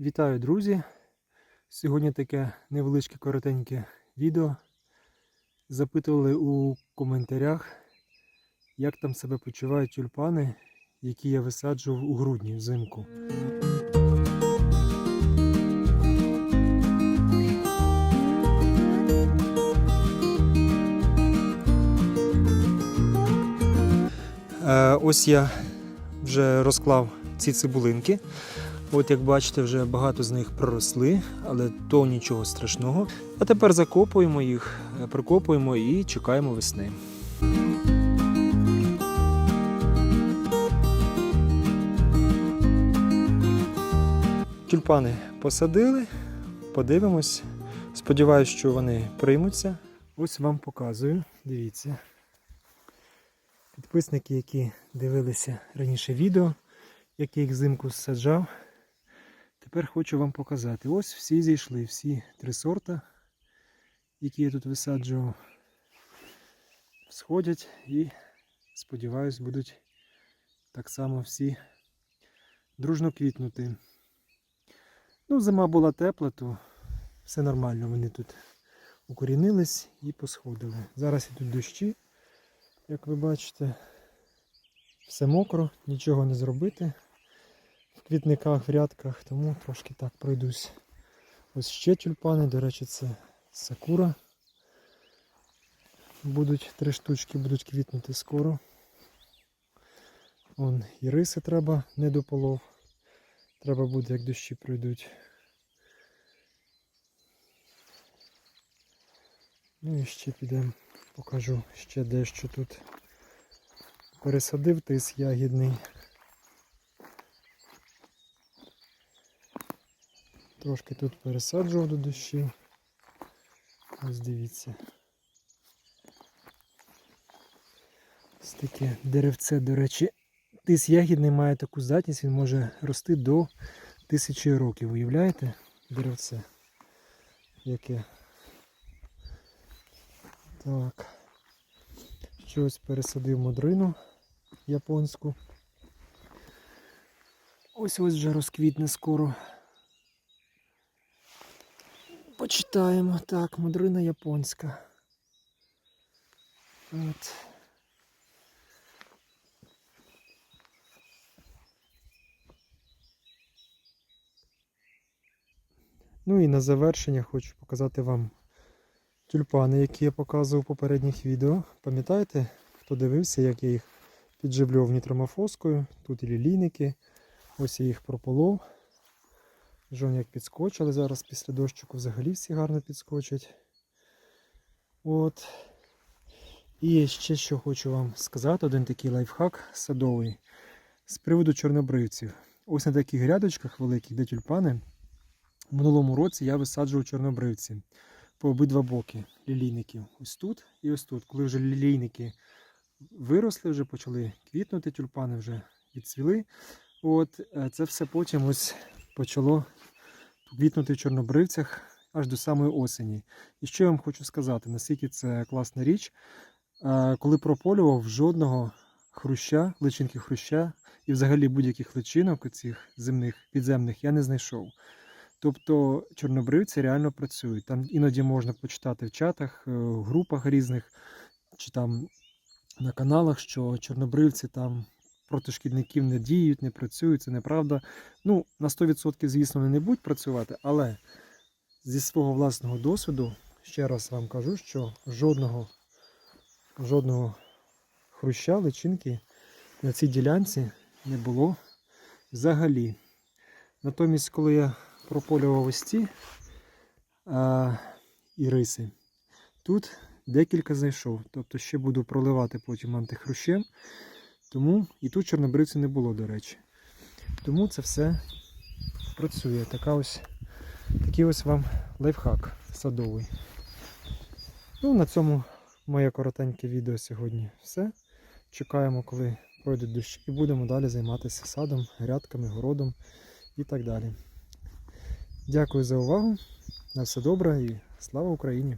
Вітаю, друзі! Сьогодні таке невеличке коротеньке відео. Запитували у коментарях, як там себе почувають тюльпани, які я висаджував у грудні взимку. Е, ось я вже розклав ці цибулинки. От як бачите, вже багато з них проросли, але то нічого страшного. А тепер закопуємо їх, е, прикопуємо і чекаємо весни. Тюльпани посадили, подивимось. Сподіваюсь, що вони приймуться. Ось вам показую. Дивіться. Підписники, які дивилися раніше відео, як я їх взимку саджав. Тепер хочу вам показати. Ось всі зійшли, всі три сорта, які я тут висаджував, сходять і, сподіваюсь, будуть так само всі дружно квітнути. Ну, зима була тепла, то все нормально. Вони тут укорінились і посходили. Зараз ідуть дощі, як ви бачите. Все мокро, нічого не зробити квітниках, в рядках, тому трошки так пройдусь. Ось ще тюльпани, до речі, це сакура. Будуть три штучки, будуть квітнути скоро. Вон і риси треба не до полов. Треба буде, як дощі пройдуть. Ну і ще підемо, покажу ще дещо тут. Пересадив тис ягідний. Трошки тут пересаджував до дощів. Ось дивіться. Ось таке деревце, до речі, тис ягідний має таку здатність, він може рости до тисячі років. Уявляєте? Деревце. Яке? Так. Щось пересадив модрину японську. Ось ось вже розквітне скоро. Почитаємо. Так, модрина японська. От. Ну і на завершення хочу показати вам тюльпани, які я показував в попередніх відео. Пам'ятаєте, хто дивився, як я їх підживлював нітромофоскою. Тут і лілійники. Ось я їх прополов. Жон як підскочили зараз після дощику взагалі всі гарно підскочать. От. І ще що хочу вам сказати, один такий лайфхак садовий з приводу чорнобривців. Ось на таких грядочках великих, де тюльпани, в минулому році я висаджував чорнобривці по обидва боки лілійників. Ось тут і ось тут. Коли вже лілійники виросли, вже почали квітнути, тюльпани вже відцвіли. От, е, Це все потім ось почало квітнути в чорнобривцях аж до самої осені. І що я вам хочу сказати, наскільки це класна річ. Коли прополював жодного хруща, личинки хруща і взагалі будь-яких личинок цих земних підземних я не знайшов. Тобто чорнобривці реально працюють. Там іноді можна почитати в чатах, е, в групах різних, чи там на каналах, що чорнобривці там проти шкідників не діють, не працюють, це неправда. Ну, на 100%, звісно, вони не будуть працювати, але зі свого власного досвіду ще раз вам кажу, що жодного, жодного хруща, личинки на цій ділянці не було взагалі. Натомість, коли я прополював ось ці а, і риси, тут декілька знайшов. Тобто ще буду проливати потім антихрущем. Тому і тут чорнобривців не було, до речі. Тому це все працює. Така ось, такий ось вам лайфхак садовий. Ну, на цьому моє коротеньке відео сьогодні все. Чекаємо, коли пройдуть дощі, і будемо далі займатися садом, грядками, городом і так далі. Дякую за увагу. На все добре і слава Україні!